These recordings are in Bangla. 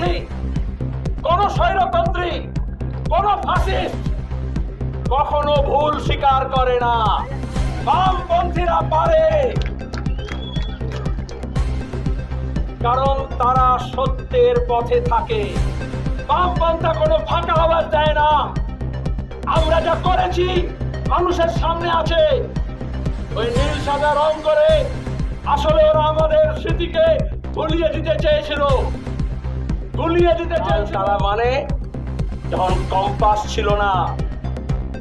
স্বৈরতন্ত্রী কোন স্বৈরতন্ত্রী, কোন কখনো ভুল স্বীকার করে না। বামপন্থীরা পারে। কারণ তারা সত্যের পথে থাকে। বামপন্থা কোনো ফাঁকা আওয়াজ দেয় না। আমরা যা করেছি, মানুষের সামনে আছে। ওই নীল সাদা রং করে আসলে ওরা আমাদের স্মৃতিকে ভুলিয়ে দিতে চেয়েছিল। ভুলিয়ে দিতে তারা মানে যখন কম্পাস ছিল না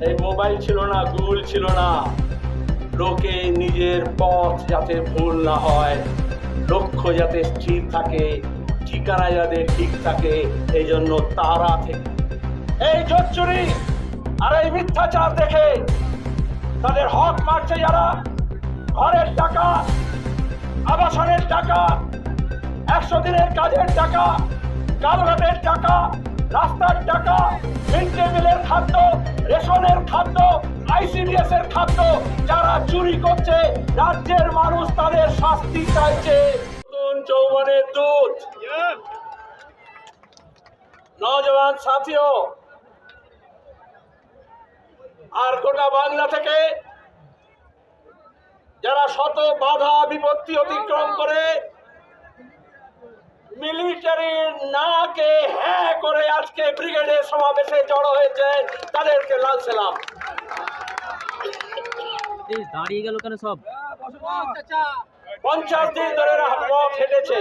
এই মোবাইল ছিল না গুগল ছিল না লোকে নিজের পথ যাতে ভুল না হয় লক্ষ্য যাতে স্থির থাকে ঠিকানা যাতে ঠিক থাকে এই জন্য তারা থেকে। এই জোচ্চুরি আর এই মিথ্যাচার দেখে তাদের হক মারছে যারা। ঘরের টাকা আবাসনের টাকা একশো দিনের কাজের টাকা কালঘাটের টাকা, রাস্তার টাকা মিড মিলের খাদ্য, রেশনের খাদ্য আইসিডিএস এর খাদ্য যারা চুরি করছে, রাজ্যের মানুষ তাদের শাস্তি চাইছে। যৌবনের দুধ নজওয়ান সাথীও, আর গোটা বাংলা থেকে যারা শত বাধা বিপত্তি অতিক্রম করে মিলিটারির নাকে হ্যাঁ করে আজকে ব্রিগেডের সমাবেশে জড়ো হয়েছে তাদেরকে লাল সালাম। দাঁড়িয়ে গেল কেন সব? পঞ্চাশ দিন ধরে পথ হেঁটেছে।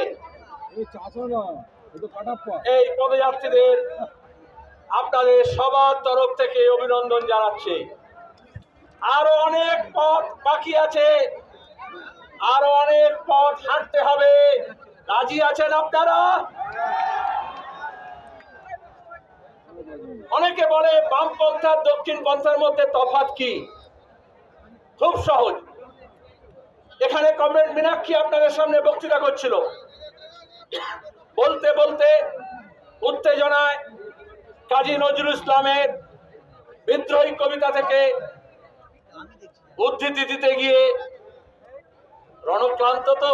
এই পদযাত্রীদের আপনাদের সবার তরফ থেকে অভিনন্দন জানাচ্ছি। আরও অনেক পথ বাকি আছে আরও অনেক পথ হাঁটতে হবে। রাজি আছেন আপনারা? অনেকে বলে বামপন্থ আর দক্ষিণ পন্থার মধ্যে তফাৎ কি? খুব সহজ। এখানে কমরেড মীনাক্ষী আপনাদের সামনে বক্তৃতা করছিল। বলতে বলতে উত্তেজনায় কাজী নজরুল ইসলামের বিদ্রোহী কবিতা থেকে উদ্ধৃতি দিতে গিয়ে রণক্লান্ত তো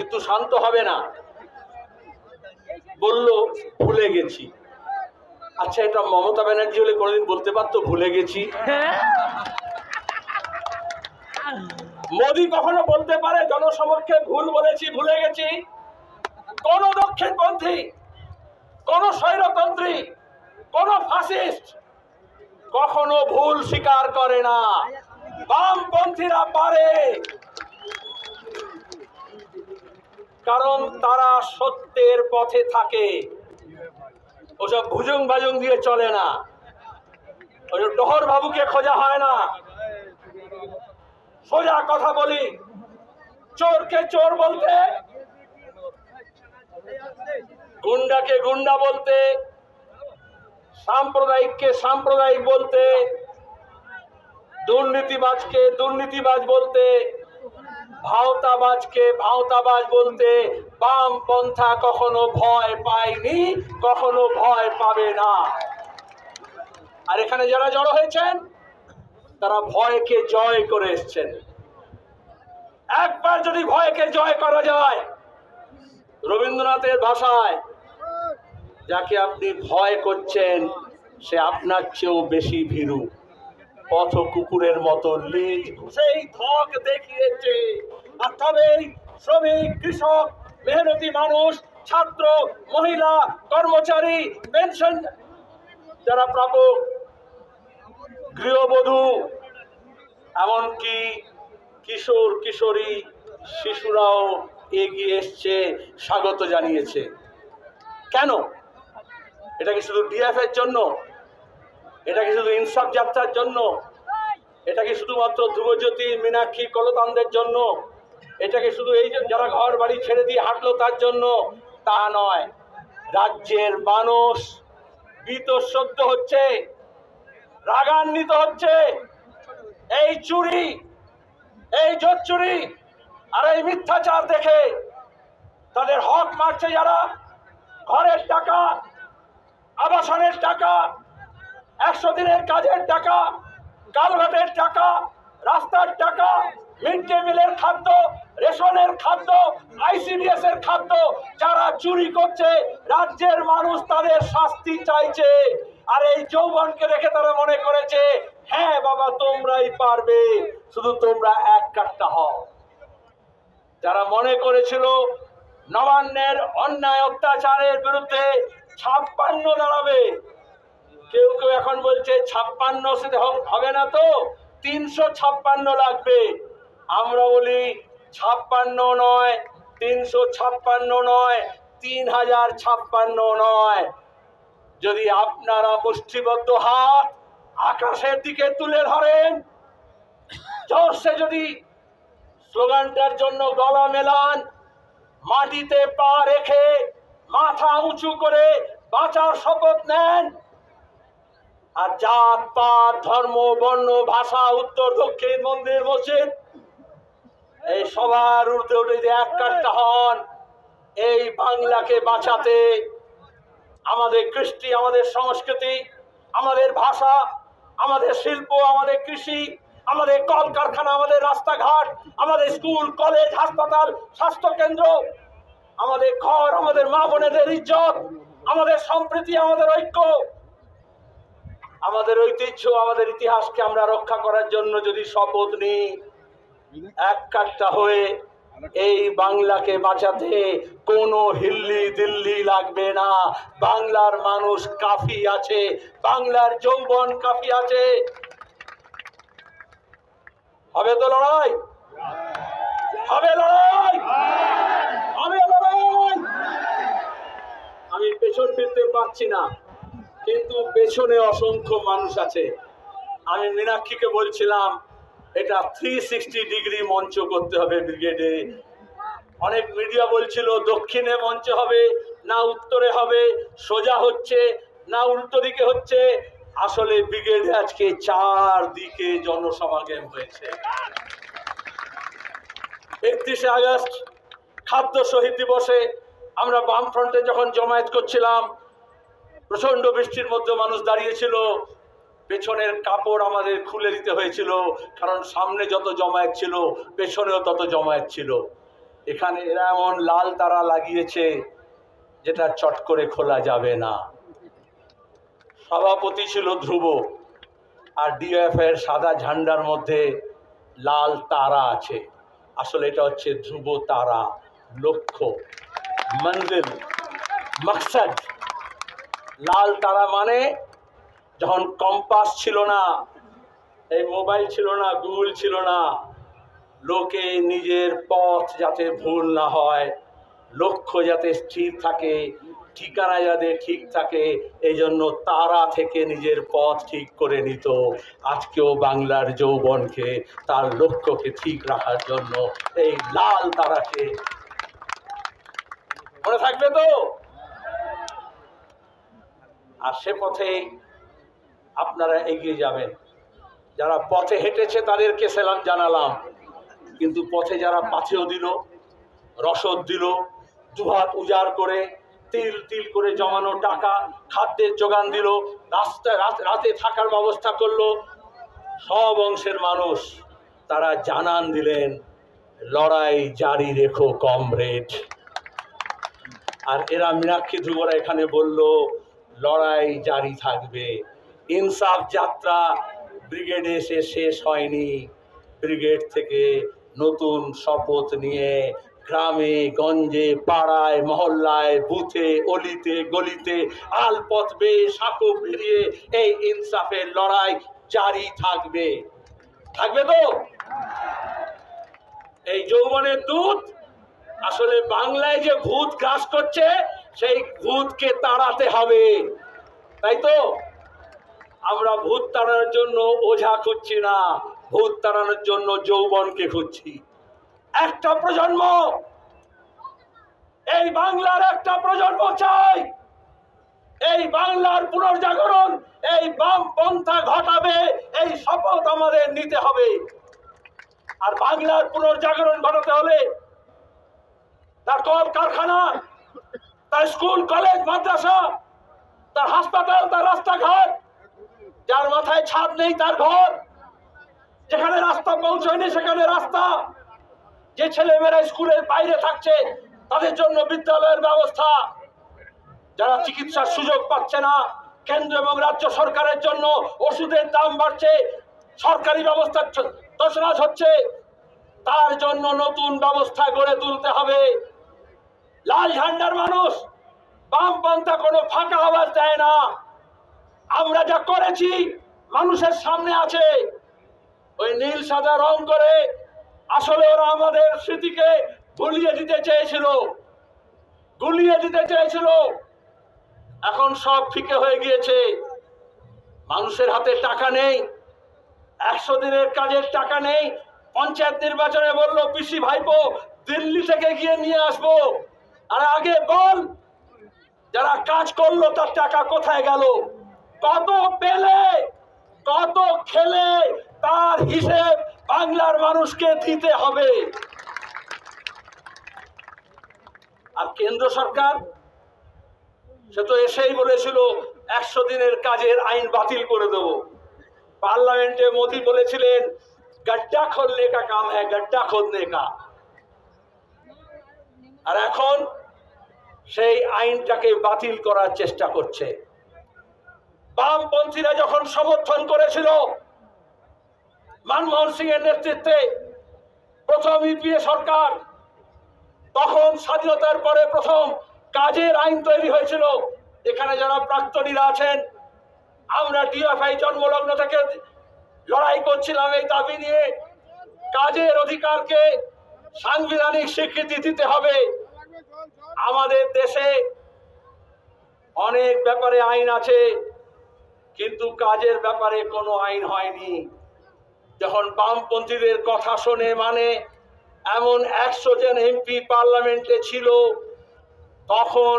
কিন্তু শান্ত হবে না। বলল ভুলে গেছি। আচ্ছা এটা মমতা ব্যানার্জি হলে কোনোদিন বলতে পারতো ভুলে গেছি। মোদি কখনো বলতে পারে জনসমক্ষে ভুল বলেছি ভুলে গেছি। কোন দক্ষিণপন্থী কোন স্বৈরতন্ত্রী কোন ফাসিস্ট কখনো ভুল স্বীকার করে না। বামপন্থীরা পারে। কারণ তারা সত্যের পথে থাকে। ওসব ভুজুং ভাজুং দিয়ে চলে না। ওই ডহর বাবুকে খোঁজা হয় না। সোজা কথা বলি। চোরকে চোর বলতে, গুন্ডাকে গুন্ডা বলতে, সাম্প্রদায়িককে সাম্প্রদায়িক বলতে, দুর্নীতিবাজকে দুর্নীতিবাজ বলতে ভাওতাবাজকে ভাওতাবাজ বলতে বাম পন্থা কখনো ভয় পায়নি, কখনো ভয় পাবে না। আর এখানে যারা জড়ো হয়েছেন, তারা ভয়কে জয় করে এসছেন। একবার যদি ভয়কে জয় করা যায়, রবীন্দ্রনাথের ভাষায়, যাকে আপনি ভয় করছেন, সে আপনার চেয়েও বেশি ভীরু। পথ কুকুরের মতো লেজ সেই ধক দেখিয়েছে। আর তবেই শ্রমিক, কৃষক, মেহনতি মানুষ, ছাত্র, মহিলা, কর্মচারী, পেনশন যারা প্রাপক, গৃহবধূ, এমনকি কিশোর, কিশোরী শিশুরাও এগিয়ে এসছে, স্বাগত জানিয়েছে। কেন? এটা কি শুধু ডিএফ এর জন্য? এটা কি শুধু ইনসাফ যাত্রার জন্য এটা কি শুধুমাত্র ধ্রুবজ্যোতি, মীনাক্ষী, কলতানদের জন্য এটা কি শুধু এই যারা ঘর বাড়ি ছেড়ে দিয়ে হাঁটলো তার জন্য তা নয়। রাজ্যের মানুষ বীতশ্রদ্ধ হচ্ছে, রাগান্বিত হচ্ছে। এই চুরি, এই জোর চুরি আর এই মিথ্যাচার দেখে তাদের হক মারছে যারা। ঘরের টাকা, আবাসনের টাকা একশো দিনের কাজের টাকা কালঘাটের টাকা, রাস্তার টাকা মিড ডে মিলের খাদ্য, রেশনের খাদ্য আইসিডিএস এর খাদ্য যারা চুরি করছে, রাজ্যের মানুষ তাদের শাস্তি চাইছে। আর এই যৌবনকে দেখে তারা মনে করেছে হ্যাঁ বাবা, তোমরাই পারবে, শুধু তোমরা এক কাটটা হও। যারা মনে করেছিল নবান্নের অন্যায় অত্যাচারের বিরুদ্ধে ছাপ্পান্ন দাঁড়াবে কেউ কেউ এখন বলছে ছাপ্পান্ন হবে না তো? তিনশো ছাপ্পান্ন লাগবে। আমরা বলি ছাপ্পান্ন নয়, তিনশো ছাপ্পান্ন নয়, তিন হাজার ছাপ্পান্ন নয়। যদি আপনারা মুষ্টিবদ্ধ হাত আকাশের দিকে তুলে ধরেন, জোরসে যদি স্লোগানটার জন্য গলা মেলান, মাটিতে পা রেখে মাথা উঁচু করে বাঁচার শপথ নেন আর জাত, পাত, ধর্ম, বর্ণ, ভাষা, উত্তর, দক্ষিণ, মন্দির, মসজিদ, এই সবার উর্ধে উঠে যে এক কাট্টা হন, এই বাংলাকে বাঁচাতে আমাদের কৃষ্টি, আমাদের সংস্কৃতি, আমাদের ভাষা, আমাদের শিল্প, আমাদের কৃষি, আমাদের কলকারখানা, আমাদের রাস্তাঘাট, আমাদের স্কুল, কলেজ, হাসপাতাল স্বাস্থ্য কেন্দ্র আমাদের ঘর, আমাদের মা বোনেদের ইজ্জত, আমাদের সম্প্রীতি, আমাদের ঐক্য আমাদের ঐতিহ্য, আমাদের ইতিহাসকে আমরা রক্ষা করার জন্য যদি শপথ নিই, এক কাট্টা হয়ে এই বাংলাকে বাঁচাতে কোনো হিল্লি দিল্লি লাগবে না। বাংলার মানুষ কাফি আছে, বাংলার যৌবন কাফি আছে। হবে তো লড়াই? হবে লড়াই? হবে লড়াই? আমি পেছন ফিরতে পারছি না। কিন্তু পেছনে অসংখ্য মানুষ আছে। আমি মীনাক্ষীকে বলছিলাম, এটা থ্রি সিক্সটি ডিগ্রি মঞ্চ করতে হবে ব্রিগেডে। অনেক মিডিয়া বলছিল, দক্ষিণে মঞ্চ হবে, না উত্তরে হবে, সোজা হচ্ছে, না উল্টো দিকে হচ্ছে। আসলে ব্রিগেডে আজকে চার দিকে জনসমাগম হয়েছে। একত্রিশে আগস্ট, খাদ্য শহীদ দিবসে আমরা বামফ্রন্টে যখন জমায়েত করছিলাম প্রচণ্ড বৃষ্টির মধ্যে মানুষ দাঁড়িয়েছিল। পেছনের কাপড় আমাদের খুলে দিতে হয়েছিল, কারণ সামনে যত জমায়েত ছিল, পেছনেও তত জমায়েত ছিল। এখানে এরা এমন লাল তারা লাগিয়েছে, যেটা চট করে খোলা যাবে না। সভাপতি ছিল ধ্রুব, আর ডিএফ এর সাদা ঝান্ডার মধ্যে লাল তারা আছে। আসলে এটা হচ্ছে ধ্রুব তারা, লক্ষ্য মঞ্জিল মকসদ। লাল তারা মানে যখন কম্পাস ছিল না, এই মোবাইল ছিল না, গুগল ছিল না, লোকে নিজের পথ যাতে ভুল না হয়, লক্ষ্য যাতে স্থির থাকে, ঠিকানা যাতে ঠিক থাকে এই জন্য তারা থেকে নিজের পথ ঠিক করে নিত। আজকেও বাংলার যৌবনকে, তার লক্ষ্যকে ঠিক রাখার জন্য এই লাল তারাকে। মনে থাকবে তো? আর সে পথে আপনারা এগিয়ে যাবেন। যারা পথে হেঁটেছে তাদেরকে সেলাম জানালাম। কিন্তু পথে যারা পাথেও দিল, রসদ দিল, দুহাত উজাড় করে, তিল তিল করে জমানো টাকা, খাদ্যের যোগান দিল রাস্তায় রাত, রাতে থাকার ব্যবস্থা করল, সব অংশের মানুষ তারা জানান দিলেন, লড়াই জারি রেখো কমরেড। আর এরা মীনাক্ষী ধ্রুবরা এখানে বলল লড়াই জারি থাকবে। ইনসাফ যাত্রা ব্রিগেডে এসে শেষ হয়নি। ব্রিগেড থেকে নতুন শপথ নিয়ে গ্রামে, গঞ্জে, পাড়ায়, মহল্লায়, বুথে, অলিতে, গলিতে আলপথ বেয়ে সাঁকো বেরিয়ে এই ইনসাফের লড়াই জারি থাকবে। থাকবে তো? এই যৌবনের দূত আসলে বাংলায় যে ভূত গ্রাস করছে সেই ভূতকে তাড়াতে হবে। তাই তো? আমরা ভূত তাড়ানোর জন্য ওঝা খুঁজছি না। ভূত তাড়ানোর জন্য যৌবনকে খুঁজছি। একটা প্রজন্ম! এই বাংলার একটা প্রজন্ম চাই! এই বাংলার পুনর্জাগরণ, এই বাম পন্থা ঘটাবে, এই শপথ আমাদের নিতে হবে। আর বাংলার পুনর্জাগরণ ঘটাতে হলে তার কল কারখানা তার স্কুল, কলেজ, মাদ্রাসা, তার হাসপাতাল, তার রাস্তাঘাট, যার মাথায় ছাদ নেই, তার ঘর, যেখানে রাস্তা পৌঁছয়নি, সেখানে রাস্তা। যে ছেলেমেয়েরা স্কুলের বাইরে থাকছে, তাদের জন্য বিদ্যালয়ের ব্যবস্থা। যারা চিকিৎসার সুযোগ পাচ্ছে না, কেন্দ্র এবং রাজ্য সরকারের জন্য ওষুধের দাম বাড়ছে, সরকারি ব্যবস্থা তছনাছ হচ্ছে। তার জন্য নতুন ব্যবস্থা গড়ে তুলতে হবে। লাল ঝান্ডার মানুষ বামপন্থা কোনো ফাঁকা আওয়াজ দেয় না। আমরা যা করেছি, মানুষের সামনে আছে। ওই নীল, সাদা রং করে আসলে ওরা আমাদের স্মৃতিকে গুলিয়ে দিতে চেয়েছিল। গুলিয়ে দিতে চেয়েছিল। এখন সব ফিকে হয়ে গিয়েছে। মানুষের হাতে টাকা নেই। একশো দিনের কাজের টাকা নেই। পঞ্চায়েত নির্বাচনে বলল, পিসি ভাইপো, দিল্লি থেকে গিয়ে নিয়ে আসব। আর আগে বল, যারা কাজ করল তার টাকা কোথায় গেল? কত পেলে, কত খেলে তার হিসেব বাংলার মানুষকে দিতে হবে। আর কেন্দ্র সরকার, সে তো এসেই বলেছিল, একশো দিনের কাজের আইন বাতিল করে দেব। পার্লামেন্টে মোদী বলেছিলেন, গড্ডা খোলনে কা কাম হ্যাঁ গড্ডা খোদনে কা আর এখন সেই আইনটাকে বাতিল করার চেষ্টা করছে। বামপন্থীরা যখন সমর্থন করেছিল, মনমোহন সিং এর নেতৃত্বে প্রথম ইউপিএ সরকার, তখন স্বাধীনতার পরে প্রথম কাজের আইন তৈরি হয়েছিল। এখানে যারা প্রাক্তনীরা আছেন, আমরা ডিএফআই জন্মলগ্ন থেকে লড়াই করছিলাম এই দাবি নিয়ে। কাজের অধিকারকে সাংবিধানিক স্বীকৃতি দিতে হবে। আমাদের দেশে অনেক ব্যাপারে আইন আছে, কিন্তু কাজের ব্যাপারে কোনো আইন হয়নি। যখন বামপন্থীদের কথা শোনে মানে এমন একশো জন এমপি পার্লামেন্টে ছিল, তখন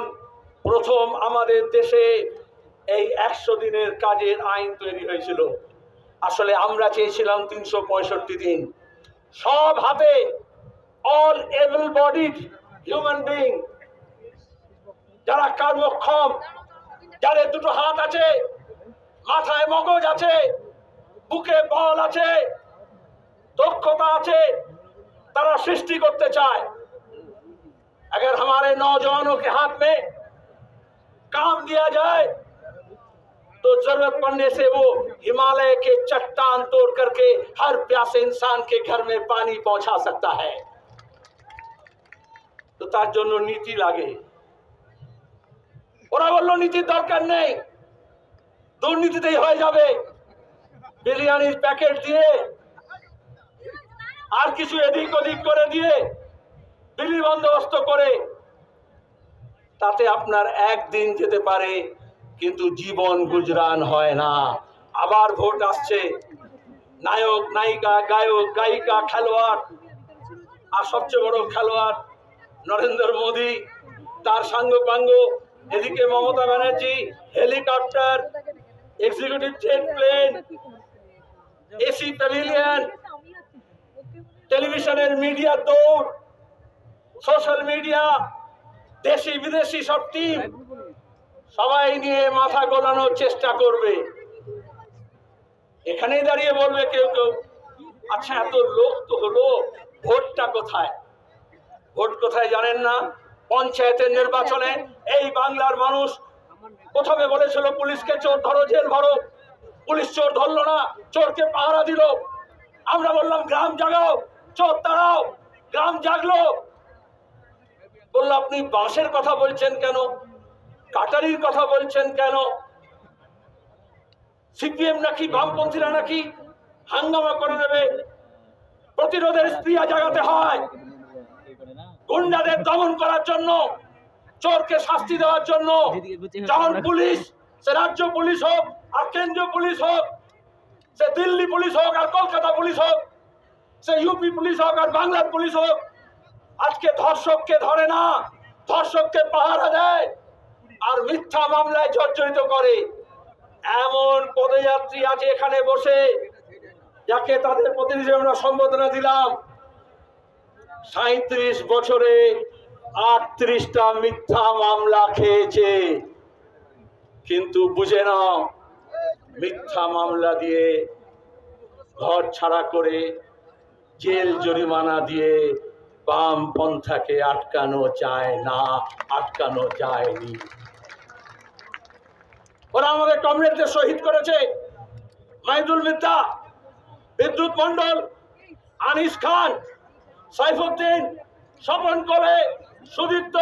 প্রথম আমাদের দেশে এই একশো দিনের কাজের আইন তৈরি হয়েছিল। আসলে আমরা চেয়েছিলাম তিনশো পঁয়ষট্টি দিন। সব হাতে all able bodied human being যারা কর্মক্ষম যাদের দুটো হাত আছে মাথায় মগজ আছে বুকে বল আছে দক্ষতা আছে তারা সৃষ্টি করতে চায় अगर हमारे नौजवानों के हाथ में काम दिया जाए तो जरूरत पड़ने से वो हिमालय के चट्टान तोड़ करके हर प्यासे इंसान के घर में पानी पहुंचा सकता है তো তার জন্য নীতি লাগে ওরা বলল, নীতির দরকার নেই। দুর্নীতিতেই হয়ে যাবে। বিরিয়ানির প্যাকেট দিয়ে আর কিছু এদিক ওদিক করে দিয়ে বিলি বন্দোবস্ত করে, তাতে আপনার একদিন যেতে পারে, কিন্তু জীবন গুজরান হয় না। আবার ভোট আসছে। নায়ক, নায়িকা, গায়ক, গায়িকা, খেলোয়াড়, আর সবচেয়ে বড় খেলোয়াড় নরেন্দ্র মোদী, তার সাঙ্গ পাঙ্গ এদিকে Mamata Banerjee, helicopter executive jet plane AC pavilion টেলিভিশনের মিডিয়া দৌড় সোশ্যাল মিডিয়া দেশি বিদেশি সব টিম সবাই নিয়ে মাথা গোলানোর চেষ্টা করবে। এখানেই দাঁড়িয়ে বলবে কেউ কেউ আচ্ছা এত লোক তো হলো, ভোটটা কোথায়? ভোট কোথায় জানেন না। পঞ্চায়েতের নির্বাচনে এই বাংলার মানুষ প্রথমে বলেছিল, পুলিশকে চোর ধরো, জেল ভরো। পুলিশ চোর ধরলো না, চোরকে পাহারা দিল। আমরা বললাম, গ্রাম জাগাও, চোর তাড়াও, গ্রাম জাগলো। বলল, আপনি বাঁশের কথা বলছেন কেন? কাটারির কথা বলছেন কেন? সিপিএম নাকি বামপন্থীরা নাকি হাঙ্গামা করে নেবে প্রতিরোধের স্প্রিয়া জাগাতে হয়। গুন্ডাদের দমন করার জন্য চোরকে শাস্তি দেওয়ার জন্য যখন পুলিশ সে রাজ্য পুলিশ হোক আর কেন্দ্রীয় পুলিশ হোক সে দিল্লি পুলিশ হোক আর কলকাতা পুলিশ হোক সে ইউপি পুলিশ হোক আর বাংলার পুলিশ হোক আজকে ধর্ষককে ধরে না ধর্ষককে পাহারা দেয় আর মিথ্যা মামলায় জর্জরিত করে। এমন পদযাত্রী আছে এখানে বসে যাকে তাদের প্রতিনিধি আমরা সম্বোধনা দিলাম। সাঁত্রিশ বছরে আটত্রিশটা মিথ্যা মামলা খেয়েছে। কিন্তু বুঝে নাও, মিথ্যা মামলা দিয়ে ঘর ছাড়া করে জেল জরিমানা দিয়ে বাম পন্থাকে আটকানো যায় না, আটকানো যায়নি। ওরা আমাদের কমরেডদের শহীদ করেছে। মাইদুল মিদ্দা বিদ্যুৎ মন্ডল আনিস খান সাইফুদ্দিন স্বপন কলে সুদীপ্ত।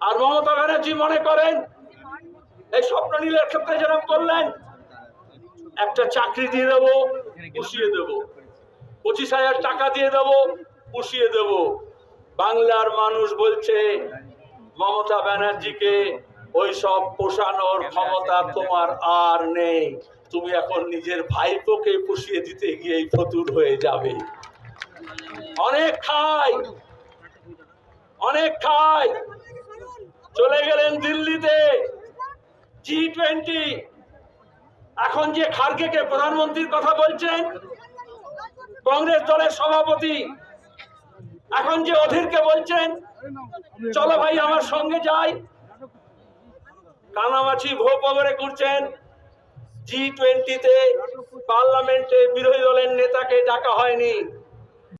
আর মমতা ব্যানার্জি মনে করেন, এই স্বপ্ন নীলের ক্ষেত্রে যেরকম করলেন, একটা চাকরি দিয়ে দেবো, পুষিয়ে দেবো। পঁচিশ হাজার টাকা দিয়ে দেবো, পুষিয়ে দেব। বাংলার মানুষ বলছে, মমতা ব্যানার্জিকে ওই সব পোষানোর ক্ষমতা তোমার আর নেই। তুমি এখন নিজের ভাইপোকে পুষিয়ে দিতে গিয়েই ফতুর হয়ে যাবে। অনেক খাই। অনেক খাই। চলে গেলেন দিল্লিতে। জি টোয়েন্টি এখন যে খার্গেকে প্রধানমন্ত্রীর কথা বলছেন, কংগ্রেস দলের সভাপতি, এখন যে অধীরকে বলছেন, চলো ভাই আমার সঙ্গে যাই। কানামাছি ভো পবরে করছেন জি টোয়েন্টিতে পার্লামেন্টে বিরোধী দলের নেতাকে ডাকা হয়নি।